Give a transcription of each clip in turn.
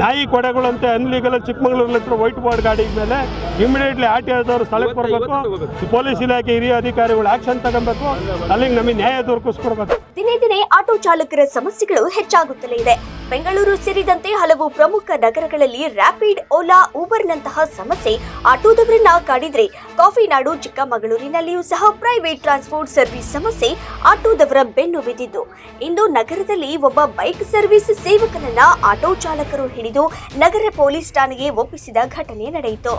ನಾಯಿ ಕೊಡೆಗಳಂತೆ ಅನ್ಲೀಗಲ್ ಚಿಕ್ಕಮಗಳೂರಲ್ಲಿ ಹತ್ರ white board ಗಾಡಿ ಮೇಲೆ ಇಮಿಡಿಯೇಟ್ಲಿ ಆರ್ ಟಿ ಐದವರು ಸ್ಥಳಕ್ಕೆ ಬರಬೇಕು. ಪೊಲೀಸ್ ಇಲಾಖೆ ಹಿರಿಯ ಅಧಿಕಾರಿಗಳು ಆಕ್ಷನ್ ತಗೋಬೇಕು ಅಲ್ಲಿಗೆ ನಮಗೆ ನ್ಯಾಯ ದೊರಕಿಸ್ಕೊಡ್ಬೇಕು. ದಿನೇ ದಿನೇ ಆಟೋ ಚಾಲಕರ ಸಮಸ್ಯೆಗಳು ಹೆಚ್ಚಾಗುತ್ತಲೇ ಇದೆ. ಬೆಂಗಳೂರು ಸೇರಿದಂತೆ ಹಲವು ಪ್ರಮುಖ ನಗರಗಳಲ್ಲಿ ರ್ಯಾಪಿಡ್ ಓಲಾ ಊಬರ್ನಂತಹ ಸಮಸ್ಯೆ ಆಟೋದವರನ್ನ ಕಾಡಿದ್ರೆ ಕಾಫಿ ನಾಡು ಚಿಕ್ಕಮಗಳೂರಿನಲ್ಲಿಯೂ ಸಹ ಪ್ರೈವೇಟ್ ಟ್ರಾನ್ಸ್ಪೋರ್ಟ್ ಸರ್ವಿಸ್ ಸಮಸ್ಯೆ ಆಟೋದವರ ಬೆನ್ನು ಬಿದ್ದಿದ್ದು. ಇಂದು ನಗರದಲ್ಲಿ ಒಬ್ಬ ಬೈಕ್ ಸರ್ವಿಸ್ ಸೇವಕನನ್ನ ಆಟೋ ಚಾಲಕರು ಹಿಡಿದು ನಗರ ಪೊಲೀಸ್ ಠಾಣೆಗೆ ಒಪ್ಪಿಸಿದ ಘಟನೆ ನಡೆಯಿತು.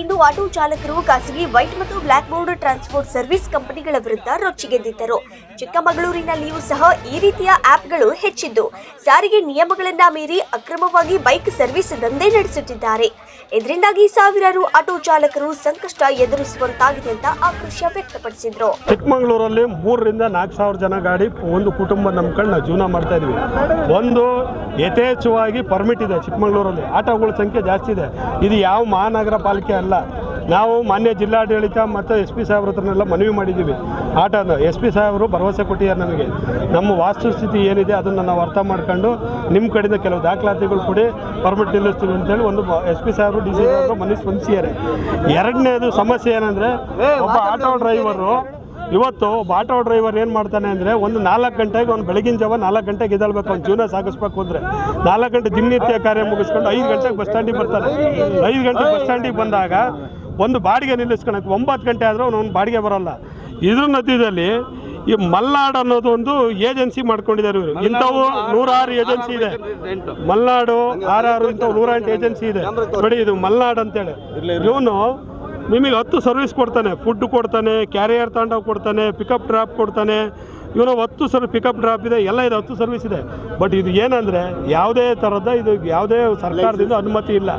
ಇಂದು ಆಟೋ ಚಾಲಕರು ಖಾಸಗಿ ವೈಟ್ ಮತ್ತು ಬ್ಲಾಕ್ ಬೋರ್ಡ್ ಟ್ರಾನ್ಸ್ಪೋರ್ಟ್ ಸರ್ವಿಸ್ ಕಂಪನಿಗಳ ವಿರುದ್ಧ ರೊಚ್ಚಿಗೆದ್ದಿದ್ದರು ಚಿಕ್ಕಮಗಳೂರಿನಲ್ಲಿಯೂ ಸಹ ಈ ರೀತಿಯ ಆಪ್ಗಳು ಹೆಚ್ಚಿದ್ದು. ಸಾರಿಗೆ ನಿಯಮಗಳನ್ನ ಮೀರಿ ಅಕ್ರಮವಾಗಿ ಬೈಕ್ ಸರ್ವಿಸ್ ದಂಧೆ ನಡೆಸುತ್ತಿದ್ದಾರೆ. ಇದರಿಂದಾಗಿ ಸಾವಿರಾರು ಆಟೋ ಚಾಲಕರು ಸಂಕಷ್ಟ ಎದುರಿಸುವಂತಾಗಿದೆ ಅಂತ ಆಕ್ರೋಶ ವ್ಯಕ್ತಪಡಿಸಿದ್ರು. ಚಿಕ್ಕಮಗಳೂರಲ್ಲಿ ಮೂರರಿಂದ ನಾಲ್ಕು ಸಾವಿರ ಜನ ಗಾಡಿ ಒಂದು ಕುಟುಂಬ ನಂಬ್ಕೊಂಡು ನಾವು ಜೀವನ ಮಾಡ್ತಾ ಇದ್ವಿ. ಒಂದು ಯಥೇಚ್ಛವಾಗಿ ಪರ್ಮಿಟ್ ಇದೆ ಚಿಕ್ಕಮಗಳೂರಲ್ಲಿ. ಆಟೋಗಳ ಸಂಖ್ಯೆ ಜಾಸ್ತಿ ಇದೆ. ಇದು ಯಾವ ಮಹಾನಗರ ಪಾಲಿಕೆ ಅಲ್ಲ. ನಾವು ಮಾನ್ಯ ಜಿಲ್ಲಾಡಳಿತ ಮತ್ತು ಎಸ್ ಪಿ ಸಾಹೇಬ್ರ ಹತ್ರನೆಲ್ಲ ಮನವಿ ಮಾಡಿದ್ದೀವಿ. ಆಟೋನ ಎಸ್ ಪಿ ಸಾಹೇಬರು ಭರವಸೆ ಕೊಟ್ಟಿದ್ದಾರೆ ನಮಗೆ. ನಮ್ಮ ವಾಸ್ತುಸ್ಥಿತಿ ಏನಿದೆ ಅದನ್ನು ನಾವು ಅರ್ಥ ಮಾಡ್ಕೊಂಡು ನಿಮ್ಮ ಕಡೆಯಿಂದ ಕೆಲವು ದಾಖಲಾತಿಗಳು ಕೊಡಿ ಪರ್ಮಿಟ್ ನಿಲ್ಲಿಸ್ತೀವಿ ಅಂತೇಳಿ ಒಂದು ಎಸ್ ಪಿ ಸಾಹೇಬರು ಡಿ ಸಿ ಸಾಹೇಬರು ಮನವಿ ಸ್ಪಂದಿಸಿದ್ದಾರೆ ಎರಡನೇದು ಸಮಸ್ಯೆ ಏನಂದರೆ ಒಬ್ಬ ಆಟೋ ಡ್ರೈವರು ಇವತ್ತು ಒಬ್ಬ ಆಟೋ ಡ್ರೈವರ್ ಏನು ಮಾಡ್ತಾನೆ ಅಂದರೆ ಒಂದು ನಾಲ್ಕು ಗಂಟೆಗೆ ಒಂದು ಬೆಳಗಿನ ಜಾವ ನಾಲ್ಕು ಗಂಟೆಗೆ ಇದಾಳ್ಬೇಕು ಅವ್ನು ಜೀವನ ಸಾಗಿಸ್ಬೇಕು ಅಂದರೆ. ನಾಲ್ಕು ಗಂಟೆ ದಿನನಿತ್ಯ ಕಾರ್ಯ ಮುಗಿಸ್ಕೊಂಡು ಐದು ಗಂಟೆಗೆ ಬಸ್ ಸ್ಟ್ಯಾಂಡಿಗೆ ಬರ್ತಾನೆ. ಐದು ಗಂಟೆಗೆ ಬಸ್ ಸ್ಟ್ಯಾಂಡಿಗೆ ಬಂದಾಗ ಒಂದು ಬಾಡಿಗೆ ನಿಲ್ಲಿಸ್ಕೊಳಕ್ಕೆ ಒಂಬತ್ತು ಗಂಟೆ ಆದರೂ ಅವ್ನು ಬಾಡಿಗೆ ಬರೋಲ್ಲ. ಇದ್ರ ಮಧ್ಯದಲ್ಲಿ ಈ ಮಲ್ನಾಡ್ ಅನ್ನೋದು ಒಂದು ಏಜೆನ್ಸಿ ಮಾಡ್ಕೊಂಡಿದ್ದಾರೆ ಇವರು. ಇಂಥವು ನೂರಾರು ಏಜೆನ್ಸಿ ಇದೆ. ಮಲ್ನಾಡು ಆರಾರು ಇಂಥವು ನೂರೆಂಟು ಏಜೆನ್ಸಿ ಇದೆ. ನೋಡಿ ಇದು ಮಲ್ನಾಡ್ ಅಂತೇಳಿ. ಇವನು ನಿಮಗೆ ಹತ್ತು ಸರ್ವಿಸ್ ಕೊಡ್ತಾನೆ. ಫುಡ್ ಕೊಡ್ತಾನೆ ಕ್ಯಾರಿಯರ್ ತಗೊಂಡೋಗಿ ಕೊಡ್ತಾನೆ ಪಿಕಪ್ ಡ್ರಾಪ್ ಕೊಡ್ತಾನೆ. ಇವನು ಹತ್ತು ಸರ್ ಪಿಕಪ್ ಡ್ರಾಪ್ ಇದೆ ಎಲ್ಲ ಇದೆ ಹತ್ತು ಸರ್ವಿಸ್ ಇದೆ. ಬಟ್ ಇದು ಏನಂದರೆ ಯಾವುದೇ ಥರದ ಇದು ಯಾವುದೇ ಸರ್ಕಾರದಿಂದ ಅನುಮತಿ ಇಲ್ಲ.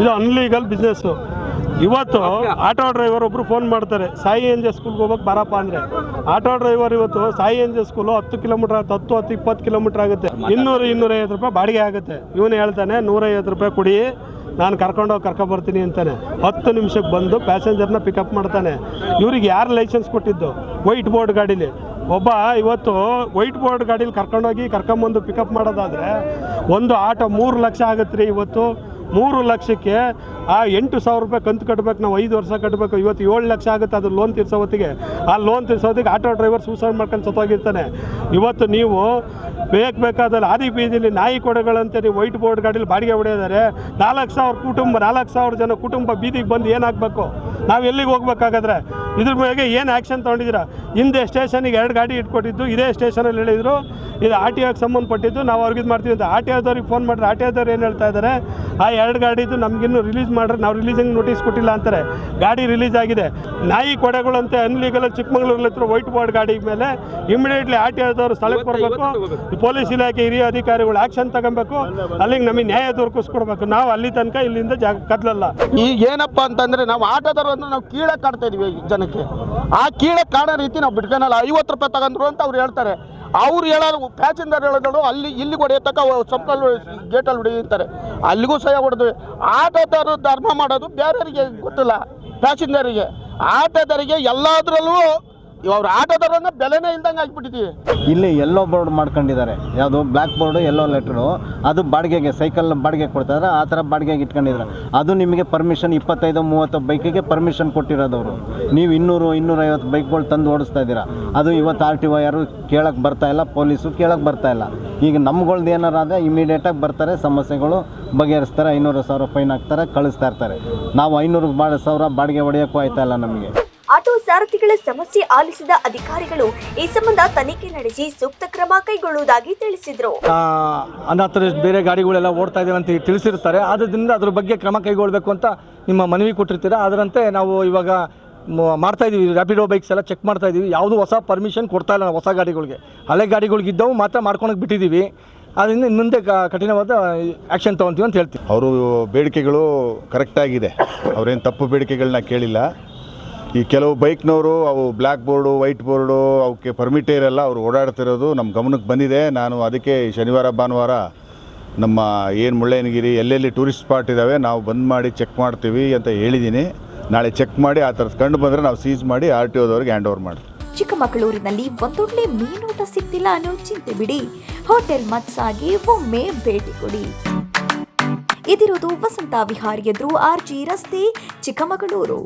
ಇದು ಅನ್ಲೀಗಲ್ ಬಿಸ್ನೆಸ್ಸು ಇವತ್ತು ಆಟೋ ಡ್ರೈವರ್ ಒಬ್ಬರು ಫೋನ್ ಮಾಡ್ತಾರೆ. ಸಾಯಿ ಎನ್ ಜೆ ಸ್ಕೂಲ್ಗೆ ಹೋಗ್ಬೇಕು ಬರಪ್ಪ ಅಂದರೆ. ಆಟೋ ಡ್ರೈವರ್ ಇವತ್ತು ಸಾಯಿ ಎನ್ ಜೆ ಸ್ಕೂಲು ಹತ್ತು ಕಿಲೋಮೀಟ್ರ್ ಆಗುತ್ತೆ ಹತ್ತು ಹತ್ತು ಇಪ್ಪತ್ತು ಕಿಲೋಮೀಟ್ರ್ ಆಗುತ್ತೆ. ಇನ್ನೂರು ಇನ್ನೂರೈವತ್ತು ರೂಪಾಯಿ ಬಾಡಿಗೆ ಆಗುತ್ತೆ. ಇವನು ಹೇಳ್ತಾನೆ ನೂರೈವತ್ತು ರೂಪಾಯಿ ಕೊಡಿ ನಾನು ಕರ್ಕೊಂಡೋಗಿ ಕರ್ಕೊಬರ್ತೀನಿ ಅಂತಾನೆ. ಹತ್ತು ನಿಮಿಷಕ್ಕೆ ಬಂದು ಪ್ಯಾಸೆಂಜರ್ನ ಪಿಕಪ್ ಮಾಡ್ತಾನೆ. ಇವ್ರಿಗೆ ಯಾರು ಲೈಸೆನ್ಸ್ ಕೊಟ್ಟಿದ್ದು? ವೈಟ್ ಬೋರ್ಡ್ ಗಾಡೀಲಿ. ಒಬ್ಬ ಇವತ್ತು ವೈಟ್ ಬೋರ್ಡ್ ಗಾಡೀಲಿ ಕರ್ಕೊಂಡೋಗಿ ಕರ್ಕೊಂಬಂದು ಪಿಕಪ್ ಮಾಡೋದಾದರೆ ಒಂದು ಆಟೋ ಮೂರು ಲಕ್ಷ ಆಗುತ್ತೆ ರೀ ಇವತ್ತು. ಮೂರು ಲಕ್ಷಕ್ಕೆ ಆ ಎಂಟು ಸಾವಿರ ರೂಪಾಯಿ ಕಂತು ಕಟ್ಟಬೇಕು ನಾವು ಐದು ವರ್ಷ ಕಟ್ಟಬೇಕು ಇವತ್ತು ಏಳು ಲಕ್ಷ ಆಗುತ್ತೆ ಅದು ಲೋನ್ ತೀರ್ಸೋ ಹೊತ್ತಿಗೆ. ಆ ಲೋನ್ ತೀರ್ಸೋ ಹೊತ್ತಿಗೆ ಆಟೋ ಡ್ರೈವರ್ ಸೂಸೈಡ್ ಮಾಡ್ಕೊಂಡು ಸತ್ತೋಗಿರ್ತಾನೆ. ಇವತ್ತು ನೀವು ಬೇಕು ಬೇಕಾದಲ್ಲಿ ಆದಿ ಬೀದಿಲಿ ನಾಯಿ ಕೊಡಗಳಂತೆ ನೀವು ವೈಟ್ ಬೋರ್ಡ್ ಗಾಡೀಲಿ ಬಾಡಿಗೆ ಹೊಡೆಯೋದಾರೆ ನಾಲ್ಕು ಸಾವಿರ ಕುಟುಂಬ, ನಾಲ್ಕು ಸಾವಿರ ಜನ ಕುಟುಂಬ ಬೀದಿಗೆ ಬಂದು ಏನಾಗಬೇಕು? ನಾವು ಎಲ್ಲಿಗೆ ಹೋಗ್ಬೇಕಾಗಾದ್ರೆ? ಇದ್ರ ಬಗ್ಗೆ ಏನು ಆ್ಯಕ್ಷನ್ ತೊಗೊಂಡಿದ್ದೀರಾ? ಹಿಂದೆ ಸ್ಟೇಷನಿಗೆ ಎರಡು ಗಾಡಿ ಇಟ್ಕೊಟ್ಟಿದ್ದು, ಇದೇ ಸ್ಟೇಷನಲ್ಲಿ ಹೇಳಿದರು. ಇದು ಆರ್ ಟಿ ಓಗೆ ಸಂಬಂಧಪಟ್ಟಿದ್ದು. ನಾವು ಅವ್ರಿಗೆ ಇದು ಮಾಡ್ತೀವಿ ಅಂತ. ಆರ್ ಟಿ ಓದವ್ರಿಗೆ ಫೋನ್ ಮಾಡಿದ್ರೆ ಆರ್ ಟಿ ಓದವ್ರು ಏನು ಹೇಳ್ತಾ ಇದ್ದಾರೆ? ಆ ಎರಡು ಗಾಡಿದು ನಮಗಿನ್ನು ರಿಲೀಸ್ ಮಾಡ್ರೆ ನಾವು ರಿಲೀಸಿಂಗ್ ನೋಟಿಸ್ ಕೊಟ್ಟಿಲ್ಲ ಅಂತಾರೆ. ಗಾಡಿ ರಿಲೀಸ್ ಆಗಿದೆ. ನಾಯಿ ಕೊಡೆಗಳಂತೆ ಅನ್ಲೀಗಲ್ ಚಿಕ್ಕಮಗಳೂರಲ್ಲಿ ಹತ್ರ ವೈಟ್ ಬೋರ್ಡ್ ಗಾಡಿ ಮೇಲೆ ಇಮಿಡಿಯೇಟ್ಲಿ ಆರ್ ಟಿ ಆರ್ ಸ್ಥಳಕ್ಕೆ ಬರಬೇಕು. ಪೊಲೀಸ್ ಇಲಾಖೆ ಹಿರಿಯ ಅಧಿಕಾರಿಗಳು ಆಕ್ಷನ್ ತಗೊಬೇಕು. ಅಲ್ಲಿಗೆ ನಮಗೆ ನ್ಯಾಯ ದೊರಕಿಸ್ಕೊಡ್ಬೇಕು. ನಾವು ಅಲ್ಲಿ ತನಕ ಇಲ್ಲಿಂದ ಜಾಗ ಕದಲಲ್ಲ. ಈಗ ಏನಪ್ಪ ಅಂತಂದ್ರೆ ನಾವು ಆಟೋದವರು ಅಂದ್ರೆ ನಾವು ಕೀಳಕ್ಕೆ ಕಾಡ್ತಾ ಇದೀವಿ ಈ ಜನಕ್ಕೆ. ಆ ಕೀಳಕ್ಕೆ ಕಾಣೋ ರೀತಿ ನಾವು ಬಿಟ್ಕೊಳಲ್ಲ ಐವತ್ತು ರೂಪಾಯಿ ತಗೊಂಡ್ರು ಅಂತ ಅವ್ರು ಹೇಳ್ತಾರೆ. ಅವ್ರು ಹೇಳೋದು ಪ್ಯಾಸೆಂಜರ್ ಹೇಳೋದು ಅಲ್ಲಿ, ಇಲ್ಲಿ ಹೊಡೆಯತಕ್ಕ ಸಂಪಲ್ ಗೇಟಲ್ಲಿ ಹೊಡೆಯುತ್ತಾರೆ. ಅಲ್ಲಿಗೂ ಸಹ ಹೊಡೆದ್ವಿ ಆಟೋದವರು ಧರ್ಮ ಮಾಡೋದು ಬೇರೆಯವರಿಗೆ ಗೊತ್ತಿಲ್ಲ, ಪ್ಯಾಸೆಂಜರಿಗೆ. ಆಟೋದರಿಗೆ ಎಲ್ಲದರಲ್ಲೂ ಅವ್ರ ಆಟೋದವ್ರನ್ನ ಬೆಲೆನೇ ಇಲ್ದಂಗೆ ಆಗ್ಬಿಟ್ಟಿದ್ದೀವಿ ಇಲ್ಲಿ ಎಲ್ಲೋ ಬೋರ್ಡ್ ಮಾಡ್ಕೊಂಡಿದ್ದಾರೆ. ಯಾವುದು ಬ್ಲ್ಯಾಕ್ ಬೋರ್ಡು ಎಲ್ಲೋ ಲೆಟ್ರು ಅದು ಬಾಡಿಗೆಗೆ ಸೈಕಲ್ ಬಾಡಿಗೆ ಕೊಡ್ತಾರೆ. ಆ ಥರ ಬಾಡಿಗೆಗೆ ಇಟ್ಕೊಂಡಿದ್ದಾರೆ. ಅದು ನಿಮಗೆ ಪರ್ಮಿಷನ್ ಇಪ್ಪತ್ತೈದು, ಮೂವತ್ತು ಬೈಕಿಗೆ ಪರ್ಮಿಷನ್ ಕೊಟ್ಟಿರೋದವರು ನೀವು ಇನ್ನೂರು, ಇನ್ನೂರೈವತ್ತು ಬೈಕ್ಗಳು ತಂದು ಓಡಿಸ್ತಾ ಇದ್ದೀರಾ. ಅದು ಇವತ್ತು ಆರ್ ಟಿ ಒ ಯಾರು ಕೇಳಕ್ಕೆ ಬರ್ತಾ ಇಲ್ಲ, ಪೊಲೀಸು ಕೇಳಕ್ಕೆ ಬರ್ತಾ ಇಲ್ಲ. ಈಗ ನಮ್ಗಳ್ದು ಏನಾರ ಆದರೆ ಇಮಿಡಿಯೇಟಾಗಿ ಬರ್ತಾರೆ, ಸಮಸ್ಯೆಗಳು ಬಗೆಹರಿಸ್ತಾರೆ, ಐನೂರು ಸಾವಿರ ಫೈನ್ ಹಾಕ್ತಾರೆ, ಕಳಿಸ್ತಾ ಇರ್ತಾರೆ. ನಾವು ಐನೂರು ಬಾ ಸಾವಿರ ಬಾಡಿಗೆ ಹೊಡೆಯೋಕ್ಕೂ ಆಯ್ತಾ ಇಲ್ಲ ನಮಗೆ. ಆಟೋ ಸಾರಥಿಗಳ ಸಮಸ್ಯೆ ಆಲಿಸಿದ ಅಧಿಕಾರಿಗಳು ಈ ಸಂಬಂಧ ತನಿಖೆ ನಡೆಸಿ ಸೂಕ್ತ ಕ್ರಮ ಕೈಗೊಳ್ಳುವುದಾಗಿ ತಿಳಿಸಿದರು. ಅನಾಥರ ಬೇರೆ ಗಾಡಿಗಳೆಲ್ಲ ಓಡ್ತಾ ಇದ್ದೇವೆ ಅಂತ ತಿಳಿಸಿರ್ತಾರೆ. ಆದ್ದರಿಂದ ಅದ್ರ ಬಗ್ಗೆ ಕ್ರಮ ಕೈಗೊಳ್ಳಬೇಕು ಅಂತ ನಿಮ್ಮ ಮನವಿ ಕೊಟ್ಟಿರ್ತೀರ? ಅದರಂತೆ ನಾವು ಇವಾಗ ಮ- ಮಾಡ್ತಾ ಇದೀವಿ. ರ್ಯಾಪಿಡೋ ಬೈಕ್ಸ್ ಎಲ್ಲ ಚೆಕ್ ಮಾಡ್ತಾ ಇದೀವಿ. ಯಾವುದು ಹೊಸ ಪರ್ಮಿಷನ್ ಕೊಡ್ತಾ ಇಲ್ಲ ನಾವು ಹೊಸ ಗಾಡಿಗಳಿಗೆ. ಹಳೆ ಗಾಡಿಗಳಿಗಿದ್ದವು ಮಾತ್ರ ಮಾಡ್ಕೊಳಕ್ಕೆ ಬಿಟ್ಟಿದ್ದೀವಿ ಅದರಿಂದ ಇನ್ನು ಮುಂದೆ ಕಠಿಣವಾದ ಆ್ಯಕ್ಷನ್ ತೊಗೊತೀವಿ ಅಂತ ಹೇಳ್ತೀವಿ. ಅವರು ಬೇಡಿಕೆಗಳು ಕರೆಕ್ಟಾಗಿದೆ ಅವರೇನು ತಪ್ಪು ಬೇಡಿಕೆಗಳನ್ನ ಕೇಳಿಲ್ಲ. ಈ ಕೆಲವು ಬೈಕ್ನವರು, ಅವು ಬ್ಲ್ಯಾಕ್ ಬೋರ್ಡು, ವೈಟ್ ಬೋರ್ಡು, ಅವಕ್ಕೆ ಪರ್ಮಿಟೇ ಇರಲ್ಲ, ಅವರು ಓಡಾಡ್ತಿರೋದು ನಮ್ಮ ಗಮನಕ್ಕೆ ಬಂದಿದೆ. ನಾನು ಅದಕ್ಕೆ ಶನಿವಾರ, ಭಾನುವಾರ ನಮ್ಮ ಏನು ಮುಳ್ಳಯ್ಯನಗಿರಿ ಎಲ್ಲೆಲ್ಲಿ ಟೂರಿಸ್ಟ್ ಸ್ಪಾಟ್ ಇದ್ದಾವೆ ನಾವು ಬಂದ್ ಮಾಡಿ ಚೆಕ್ ಮಾಡ್ತೀವಿ ಅಂತ ಹೇಳಿದ್ದೀನಿ ನಾಳೆ ಚೆಕ್ ಮಾಡಿ ಆ ಥರದ್ದು ಕಂಡು ಬಂದರೆ ನಾವು ಸೀಸ್ ಮಾಡಿ ಆರ್ ಟಿ ಓದವ್ರಿಗೆ ಹ್ಯಾಂಡ್ ಓವರ್ ಮಾಡ್ತೀವಿ. ಚಿಕ್ಕಮಗಳೂರಿನಲ್ಲಿ ಒಂದೊಳ್ಳೆ ಮೀನೂಟ ಸಿಗ್ತಿಲ್ಲ ಅನ್ನೋ ಚಿಂತೆ ಬಿಡಿ. ಹೋಟೆಲ್ ಮತ್ಸಾಗಿ ಒಮ್ಮೆ ಭೇಟಿ ಕೊಡಿ. ಇದಿರೋದು ವಸಂತ ವಿಹಾರ್ ಎದುರು ಆರ್ಜಿ ರಸ್ತೆ, ಚಿಕ್ಕಮಗಳೂರು.